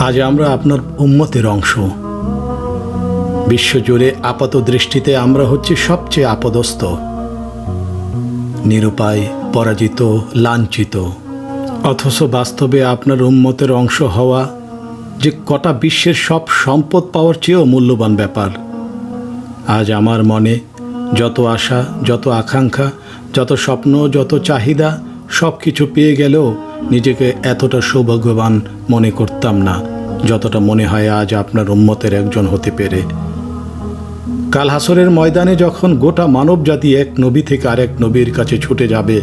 আজ আমরা আপনার উন্মতের অংশ। বিশ্বজুড়ে আপাত দৃষ্টিতে আমরা হচ্ছে সবচেয়ে আপদস্থ। নিরুপায়, পরাজিত, লাঞ্ছিত। অথচ বাস্তবে আপনার উম্মতের অংশ হওয়া যে কটা বিশ্বের সব সম্পদ পাওয়ার চেয়েও মূল্যবান ব্যাপার। আজ আমার মনে যত আশা, যত আকাঙ্ক্ষা, যত স্বপ্ন, যত চাহিদা সব কিছু পেয়ে গেলেও নিজেকে এতটা সৌভাগ্যবান মনে করতাম না, যতটা মনে হয় আজ আপনার উম্মতের একজন হতে পেরে। কাল হাসরের ময়দানে যখন গোটা মানব জাতি এক নবী থেকে আরেক নবীর কাছে ছুটে যাবে,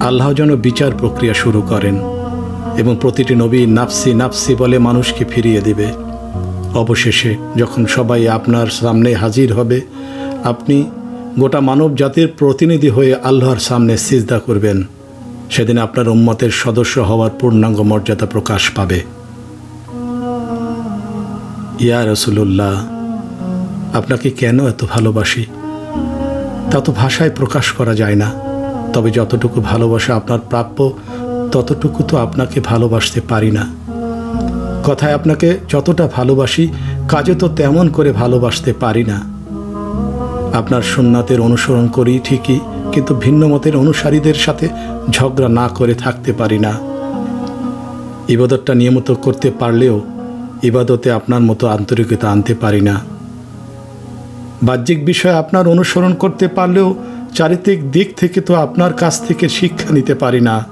আল্লাহ যেন বিচার প্রক্রিয়া শুরু করেন এবং প্রতিটি নবী নাফসি নাফসি বলে মানুষকে ফিরিয়ে দেবে। অবশেষে যখন সবাই আপনার সামনে হাজির হবে, আপনি গোটা মানব জাতির প্রতিনিধি হয়ে আল্লাহর সামনে সিজদা করবেন। সেদিন আপনার উম্মতের সদস্য হওয়ার পূর্ণাঙ্গ মর্যাদা প্রকাশ পাবে। ইয়া রসুল্লাহ আপনাকে কেন এত ভালোবাসি? তা তো ভাষায় প্রকাশ করা যায় না। তবে যতটুকু ভালোবাসা আপনার প্রাপ্য, ততটুকু তো আপনাকে ভালোবাসতে পারি না। কথায় আপনাকে যতটা ভালোবাসি, কাজে তো তেমন করে ভালোবাসতে পারি না। আপনার সুন্নাতের অনুসরণ করি ঠিকই কিন্তু ভিন্ন মতের অনুসারীদের সাথে ঝগড়া না করে থাকতে পারি না। ইবাদতটা নিয়মিত করতে পারলেও ইবাদতে আপনার মতো আন্তরিকতা আনতে পারি না। বাহ্যিক বিষয় আপনার অনুসরণ করতে পারলেও চারিত্রিক দিক থেকে তো আপনার কাছ থেকে শিক্ষা নিতে পারি না।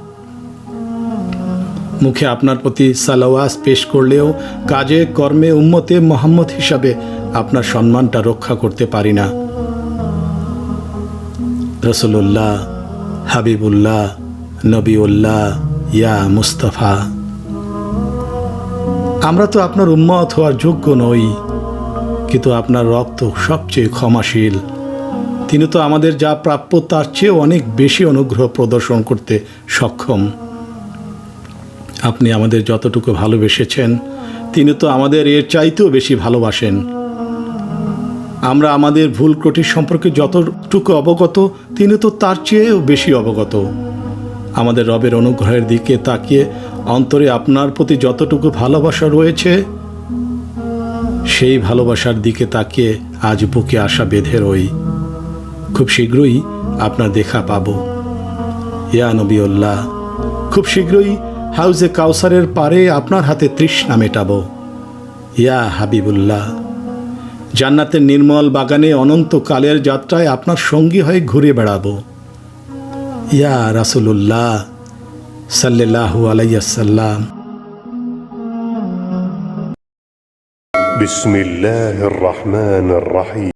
মুখে আপনার প্রতি সালাওয়াজ পেশ করলেও কাজে, কর্মে, উম্মতে মোহাম্মদ হিসাবে আপনার সম্মানটা রক্ষা করতে পারি না। রসুল্লাহ হাবিবুল্লাহ, নবীউল্লাহ, ইয়া মুস্তফা। আমরা তো আপনার উম্মত হওয়ার যোগ্য নই, কিন্তু আপনার রক্ত সবচেয়ে ক্ষমাশীল। তিনি তো আমাদের যা প্রাপ্য তার চেয়ে অনেক বেশি অনুগ্রহ প্রদর্শন করতে সক্ষম। আপনি আমাদের যতটুকু ভালোবেসেছেন, তিনি তো আমাদের এর চাইতেও বেশি ভালোবাসেন। আমরা আমাদের ভুল ত্রুটি সম্পর্কে যতটুকু অবগত, তিনি তো তার চেয়েও বেশি অবগত। আমাদের রবের অনুগ্রহের দিকে তাকিয়ে অন্তরে আপনার প্রতি যতটুকু ভালোবাসা রয়েছে, সেই ভালোবাসার দিকে তাকিয়ে আজ বুকে আশা বেঁধে রই। খুব শীঘ্রই আপনার দেখা পাব। ইয়া নবীল্লাহ খুব শীঘ্রই হাউজে কাউসারের পারে আপনার হাতে তৃষ্ণা মেটাব। ইয়া হাবিবুল্লাহ জান্নাতের নির্মল বাগানে অনন্তকালের যাত্রায় আপনার সঙ্গী হয়ে ঘুরে বেড়াবো ইয়া রাসুলুল্লাহ সাল্লাহু আলাইসাল্লাম بسم الله الرحمن الرحيم